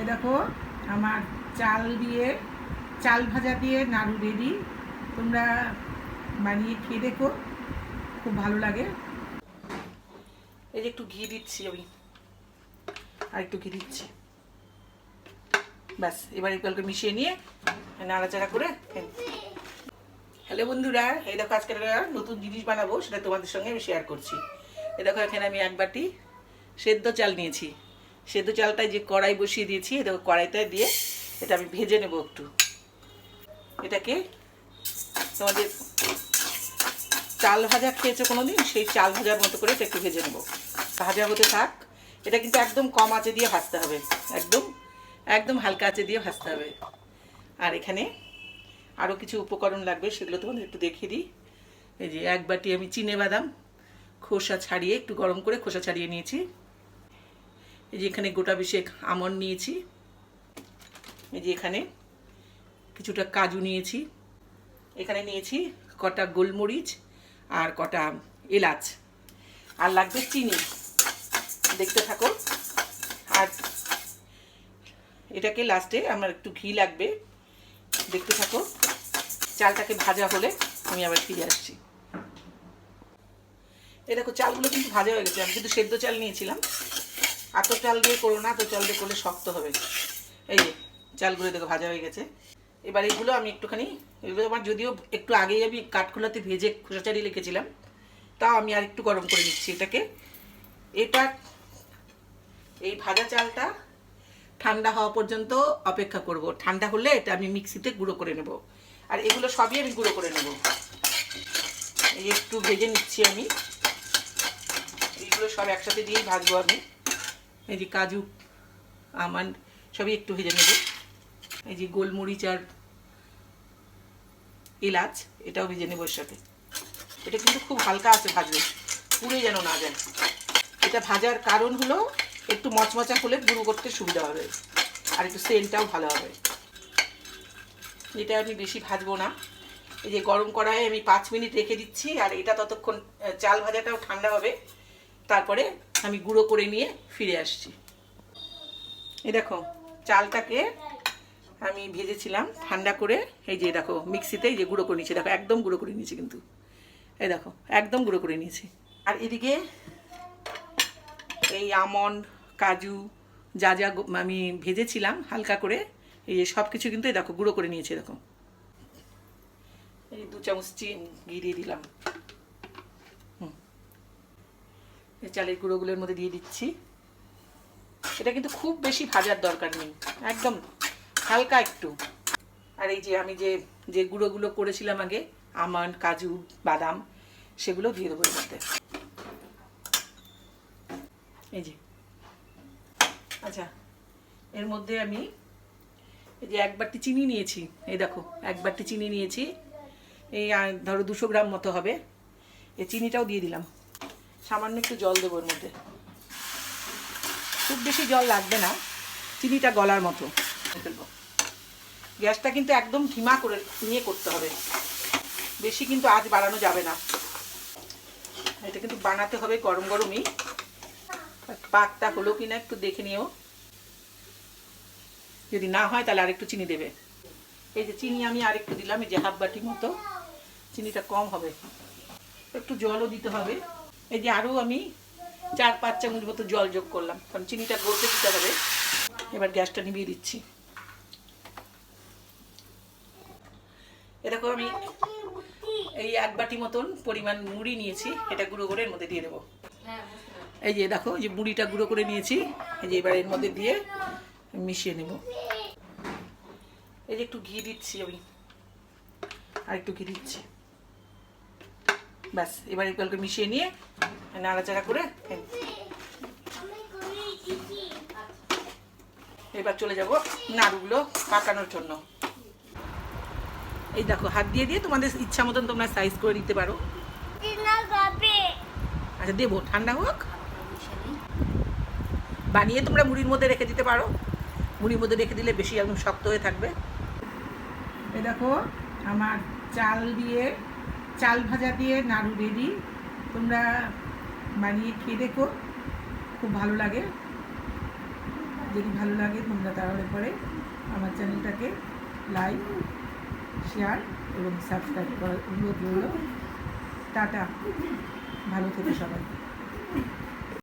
এ দেখো, আমার চাল দিয়ে, চাল ভাজা দিয়ে নাড়ু রেডি। তোমরা বানিয়ে খেয়ে দেখো, খুব ভালো লাগে। এই যে একটু ঘি দিচ্ছি আমি, আর একটু ঘি দিচ্ছি। ব্যাস, এবার একটু মিশিয়ে নিয়ে নাড়াচাড়া করে হ্যালো বন্ধুরা, এই দেখো আজকে নতুন জিনিস বানাবো, সেটা তোমাদের সঙ্গে আমি শেয়ার করছি। এই দেখো, এখানে আমি এক বাটি সেদ্ধ চাল নিয়েছি। সেদ্ধ চালটায় যে কড়াই বসিয়ে দিয়েছি এটা দেখো কড়াইতে দিয়ে এটা আমি ভেজে নেব একটু। এটাকে তোমাদের চাল ভাজা খেয়েছো কোনো দিন সেই চাল ভাজার মতো করে এটা একটু ভেজে নেব। ভাজা হতে থাক। এটা কিন্তু একদম কম আঁচে দিয়ে ভাজতে হবে। একদম একদম হালকা আঁচে দিয়ে ভাজতে হবে। আর এখানে আরও কিছু উপকরণ লাগবে, সেগুলো তোমাদের একটু দেখিয়ে দিই। এই যে এক বাটি আমি চিনে বাদাম, খোসা ছাড়িয়ে একটু গরম করে খোসা ছাড়িয়ে নিয়েছি। এই যে এখানে গোটা বিশেক আমন্ড নিয়েছি। এই যে এখানে কিছুটা কাজু নিয়েছি। এখানে নিয়েছি কটা গোলমরিচ আর কটা এলাচ আর লাগবে চিনি। দেখতে থাকো। আর এটাকে লাস্টে আমার একটু ঘি লাগবে। দেখতে থাকো। চালটাকে ভাজা হলে আমি আবার ফিরে আসছি। এই দেখো, চালগুলো কিন্তু ভাজা হয়ে গেছে। আমি কিন্তু সেদ্ধ চাল নিয়েছিলাম। এত চাল দিয়ে করো না, তো চাল দিয়ে করলে শক্ত হবে। এই যে, চালগুলো দেখো ভাজা হয়ে গেছে। এবার এগুলো আমি একটুখানি, এগুলো আমার যদিও একটু আগেই আমি কাঠখোলাতে ভেজে খোসাচারি লিখেছিলাম, তাও আমি আর একটু গরম করে নিচ্ছি এটাকে। এটা এই ভাজা চালটা ঠান্ডা হওয়া পর্যন্ত অপেক্ষা করব। ঠান্ডা হলে এটা আমি মিক্সিতে গুঁড়ো করে নেব। আর এগুলো সবই আমি গুঁড়ো করে নেব। একটু ভেজে নিচ্ছি আমি। এইগুলো সব একসাথে দিয়েই ভাজবো আমি। এই যে কাজু, আমন্ড, সবই একটু ভেজে নেব। এই যে গোলমরিচ আর এলাচ, এটাও ভেজে নেব এর সাথে। এটা কিন্তু খুব হালকা আছে ভাজবে পুড়ে যেন না যায়। এটা ভাজার কারণ হলো একটু মচমচা হলে গুঁড়ো করতে সুবিধা হবে আর একটু সেন্টটাও ভালো হবে। এটা আমি বেশি ভাজবো না। এই যে গরম কড়াইয়ে আমি পাঁচ মিনিট রেখে দিচ্ছি আর এটা ততক্ষণ চাল ভাজাটাও ঠান্ডা হবে। তারপরে আমি গুঁড়ো করে নিয়ে ফিরে আসছি। এই দেখো, চালটাকে আমি ভেজেছিলাম ঠান্ডা করে। এই যে দেখো, মিক্সিতে এই যে গুঁড়ো করে নিয়েছি। দেখো, একদম গুঁড়ো করে নিয়েছি কিন্তু। এই দেখো, একদম গুঁড়ো করে নিয়েছি। আর এদিকে এই আমন্ড, কাজু, যা যা আমি ভেজেছিলাম হালকা করে, এই যে সব কিছু কিন্তু এই দেখো, গুঁড়ো করে নিয়েছি দেখো এই দু চামচ চিন দিয়ে দিলাম। এই চালের গুঁড়োগুলোর মধ্যে দিয়ে দিচ্ছি। এটা কিন্তু খুব বেশি ভাজার দরকার নেই, একদম হালকা একটু। আর এই যে আমি যে যে গুঁড়োগুলো করেছিলাম আগে, আমন্ড, কাজু, বাদাম, সেগুলো দিয়ে দেবো এর মধ্যে। এই যে। আচ্ছা এর মধ্যে আমি এই যে এক বাটি চিনি নিয়েছি, এই দেখো, এক বাটি চিনি নিয়েছি। এই ধরো দুশো গ্রাম মতো হবে। এই চিনিটাও দিয়ে দিলাম। সামান্য একটু জল দেবো এর মধ্যে। খুব বেশি জল লাগবে না, চিনিটা গলার মতো। ফেলব গ্যাসটা কিন্তু একদম ধিমা করে নিয়ে করতে হবে। বেশি কিন্তু আজ বাড়ানো যাবে না। এটা কিন্তু বানাতে হবে গরম গরমই। পাকটা হলো কিনা একটু দেখে নিও। যদি না হয় তাহলে আরেকটু চিনি দেবে। এই যে চিনি আমি আরেকটু দিলাম, এই যে হাফ বাটি মতো। চিনিটা কম হবে। একটু জলও দিতে হবে। এই যে আরও আমি চার পাঁচ চামচ মতো জল যোগ করলাম। কারণ চিনিটা গলতে দিতে হবে। এবার গ্যাসটা নিভিয়ে দিচ্ছি। এরকম আমি এই এক বাটি মতন পরিমাণ মুড়ি নিয়েছি। এটা গুঁড়ো করে এর মধ্যে দিয়ে দেবো। এই যে দেখো এই যে মুড়িটা গুঁড়ো করে নিয়েছি। এই যে এবার এর মধ্যে দিয়ে মিশিয়ে নেব। এই যে একটু ঘি দিচ্ছি আমি। আর একটু ঘি দিচ্ছি। ব্যাস এবার একটু মিশিয়ে নিয়ে নাড়াচাড়া করে এবার চলে যাব নাড়ুগুলো পাকানোর জন্য। এই দেখো, হাত দিয়ে দিয়ে তোমাদের ইচ্ছা মতন তোমরা সাইজ করে দিতে পারো। আচ্ছা দেবো, ঠান্ডা হোক। বানিয়ে তোমরা মুড়ির মধ্যে রেখে দিতে পারো। মুড়ির মধ্যে রেখে দিলে বেশি একদম শক্ত হয়ে থাকবে। এই দেখো, আমার চাল দিয়ে, চাল ভাজা দিয়ে নাড়ু রেডি তোমরা বানিয়ে খেয়ে দেখো। খুব ভালো লাগে। যদি ভালো লাগে তোমরা তাহলে পরে আমার চ্যানেলটাকে লাইক, শেয়ার এবং সাবস্ক্রাইব করার অনুরোধ রইল। টাটা। ভালো থেকো সবাই।